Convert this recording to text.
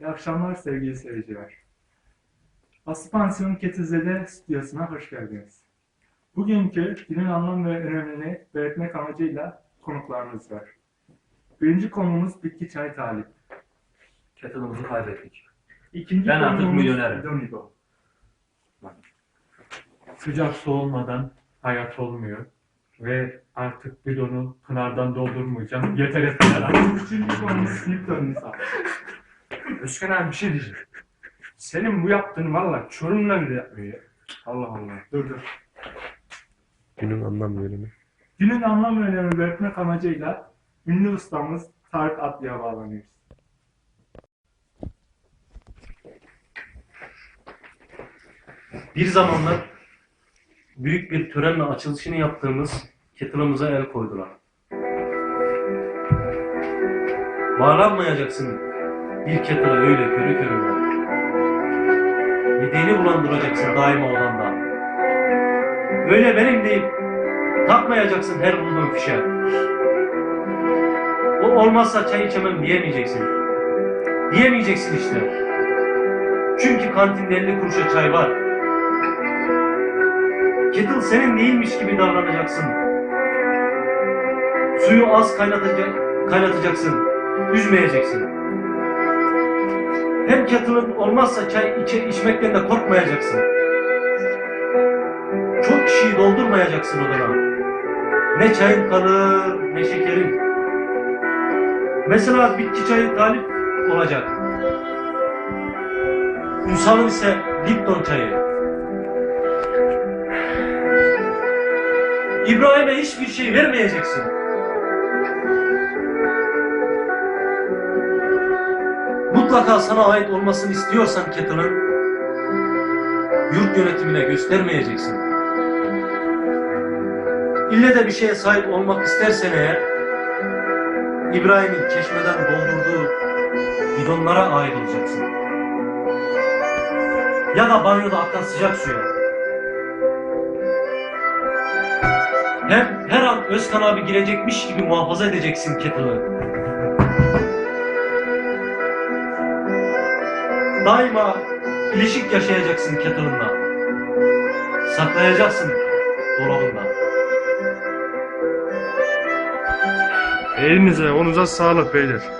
İyi akşamlar sevgili seyirciler. Aspansiyon Ketizede stüdyosuna hoş geldiniz. Bugünkü dilin anlam ve önemini belirtmek amacıyla konuklarımız var. Birinci konumuz bitki çay talip. Kettle'ımızı kaybettik. İkinci Ben artık konuğumuz milyonerim. Donigo. Sıcak su olmadan hayat olmuyor. Ve artık bidonu pınardan doldurmayacağım. Yeter artık. Üçüncü konumuz Snipton Nisa. Özkan abi bir şey diyeceğim. Senin bu yaptığını valla Çorum'la bile yapmıyor ya. Allah Allah. Dur dur. Günün anlam verimi. Günün anlam ve önemini belirtmek amacıyla ünlü ustamız Tarık Atlı'ya bağlanıyoruz. Bir zamanlar büyük bir törenle açılışını yaptığımız kettle'ımıza el koydular. Bağlanmayacaksın bir kettle'a öyle körü körüne. Yediğini bulandıracaksın daima odanda. Öyle benim deyip takmayacaksın her bulduğun fişe. O olmazsa çay içemem diyemeyeceksin. Diyemeyeceksin işte. Çünkü kantinde 50 kuruşa çay var. Kettle senin değilmiş gibi davranacaksın. Suyu az kaynatacak, kaynatacaksın. Üzmeyeceksin. Hem kettle'ın olmazsa çay içe, içmekten de korkmayacaksın. Çok kişiyi doldurmayacaksın odana. Ne çayın kalır ne şekerin. Mesela bitki çayı talip olacak. Ünsal'ın ise Lipton çayı. İbrahim'e hiçbir şey vermeyeceksin. Mutlaka sana ait olmasını istiyorsan kettle'ın yurt yönetimine göstermeyeceksin. İlle de bir şeye sahip olmak istersen eğer İbrahim'in çeşmeden doldurduğu bidonlara ait olacaksın. Ya da banyoda akan sıcak suya. Hem her an Özkan abi girecekmiş gibi muhafaza edeceksin kettle'ı. Daima ilişik yaşayacaksın kettle'ınla. Saklayacaksın dolabında. Elinize onuza sağlık beyler.